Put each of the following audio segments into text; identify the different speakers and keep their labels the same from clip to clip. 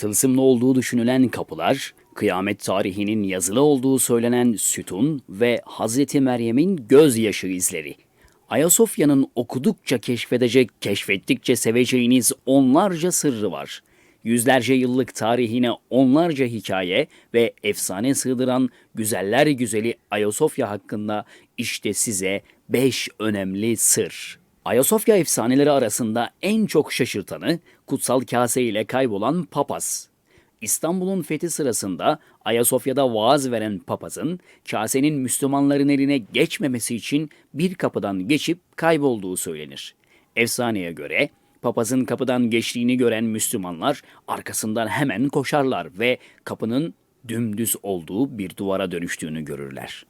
Speaker 1: tılsımlı olduğu düşünülen kapılar, kıyamet tarihinin yazılı olduğu söylenen sütun ve Hazreti Meryem'in gözyaşı izleri. Ayasofya'nın okudukça keşfedecek, keşfettikçe seveceğiniz onlarca sırrı var. Yüzlerce yıllık tarihine onlarca hikaye ve efsane sığdıran güzeller güzeli Ayasofya hakkında işte size 5 önemli sır. Ayasofya efsaneleri arasında en çok şaşırtanı kutsal kase ile kaybolan papaz. İstanbul'un fethi sırasında Ayasofya'da vaaz veren papazın kasenin Müslümanların eline geçmemesi için bir kapıdan geçip kaybolduğu söylenir. Efsaneye göre papazın kapıdan geçtiğini gören Müslümanlar arkasından hemen koşarlar ve kapının dümdüz olduğu bir duvara dönüştüğünü görürler.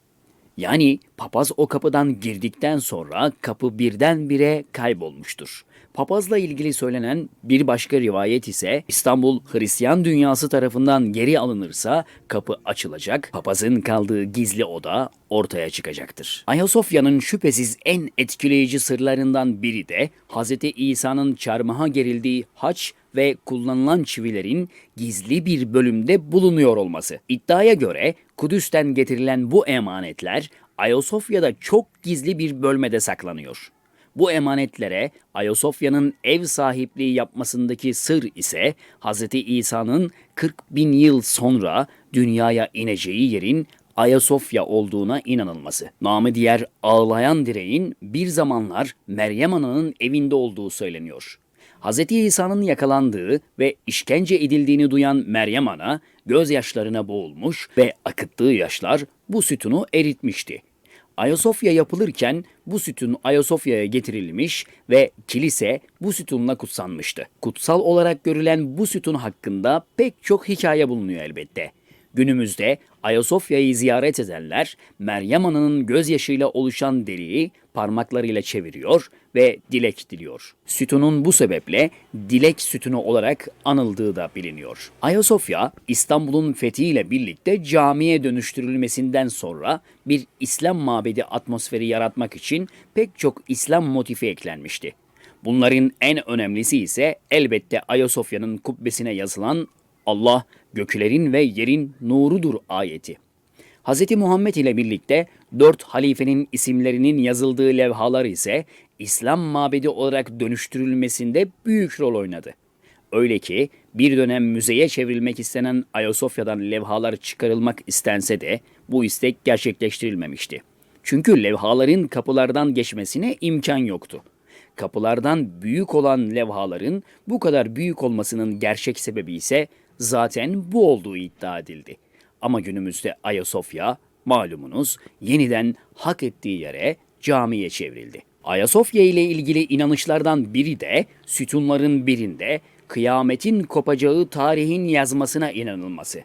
Speaker 1: Yani papaz o kapıdan girdikten sonra kapı birdenbire kaybolmuştur. Papazla ilgili söylenen bir başka rivayet ise İstanbul Hristiyan dünyası tarafından geri alınırsa kapı açılacak, papazın kaldığı gizli oda ortaya çıkacaktır. Ayasofya'nın şüphesiz en etkileyici sırlarından biri de Hz. İsa'nın çarmıha gerildiği haç ve kullanılan çivilerin gizli bir bölümde bulunuyor olması. İddiaya göre Kudüs'ten getirilen bu emanetler Ayasofya'da çok gizli bir bölmede saklanıyor. Bu emanetlere Ayasofya'nın ev sahipliği yapmasındaki sır ise Hz. İsa'nın 40 bin yıl sonra dünyaya ineceği yerin Ayasofya olduğuna inanılması. Namı diğer ağlayan direğin bir zamanlar Meryem Ana'nın evinde olduğu söyleniyor. Hz. İsa'nın yakalandığı ve işkence edildiğini duyan Meryem Ana gözyaşlarına boğulmuş ve akıttığı yaşlar bu sütunu eritmişti. Ayasofya yapılırken bu sütun Ayasofya'ya getirilmiş ve kilise bu sütunla kutsanmıştı. Kutsal olarak görülen bu sütun hakkında pek çok hikaye bulunuyor elbette. Günümüzde Ayasofya'yı ziyaret edenler Meryem Ana'nın gözyaşıyla oluşan deliği parmaklarıyla çeviriyor ve dilek diliyor. Sütunun bu sebeple dilek sütunu olarak anıldığı da biliniyor. Ayasofya İstanbul'un fethiyle birlikte camiye dönüştürülmesinden sonra bir İslam mabedi atmosferi yaratmak için pek çok İslam motifi eklenmişti. Bunların en önemlisi ise elbette Ayasofya'nın kubbesine yazılan Allah göklerin ve yerin nurudur ayeti. Hz. Muhammed ile birlikte dört halifenin isimlerinin yazıldığı levhalar ise İslam mabedi olarak dönüştürülmesinde büyük rol oynadı. Öyle ki bir dönem müzeye çevrilmek istenen Ayasofya'dan levhalar çıkarılmak istense de bu istek gerçekleştirilmemişti. Çünkü levhaların kapılardan geçmesine imkan yoktu. Kapılardan büyük olan levhaların bu kadar büyük olmasının gerçek sebebi ise zaten bu olduğu iddia edildi. Ama günümüzde Ayasofya malumunuz yeniden hak ettiği yere camiye çevrildi. Ayasofya ile ilgili inanışlardan biri de sütunların birinde kıyametin kopacağı tarihin yazmasına inanılması.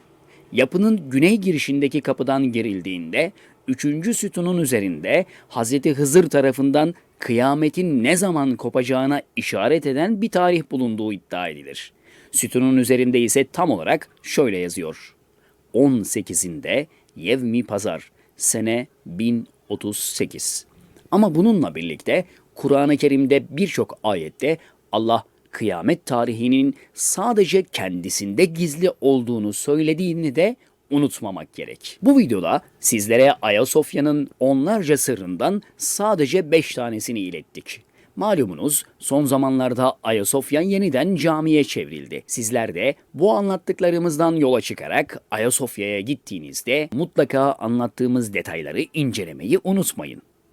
Speaker 1: Yapının güney girişindeki kapıdan girildiğinde üçüncü sütunun üzerinde Hz. Hızır tarafından kıyametin ne zaman kopacağına işaret eden bir tarih bulunduğu iddia edilir. Sütunun üzerinde ise tam olarak şöyle yazıyor. 18'inde Yevmi Pazar, sene 1038. Ama bununla birlikte Kur'an-ı Kerim'de birçok ayette Allah kıyamet tarihinin sadece kendisinde gizli olduğunu söylediğini de unutmamak gerek. Bu videoda sizlere Ayasofya'nın onlarca sırrından sadece 5 tanesini ilettik. Malumunuz son zamanlarda Ayasofya yeniden camiye çevrildi. Sizler de bu anlattıklarımızdan yola çıkarak Ayasofya'ya gittiğinizde mutlaka anlattığımız detayları incelemeyi unutmayın.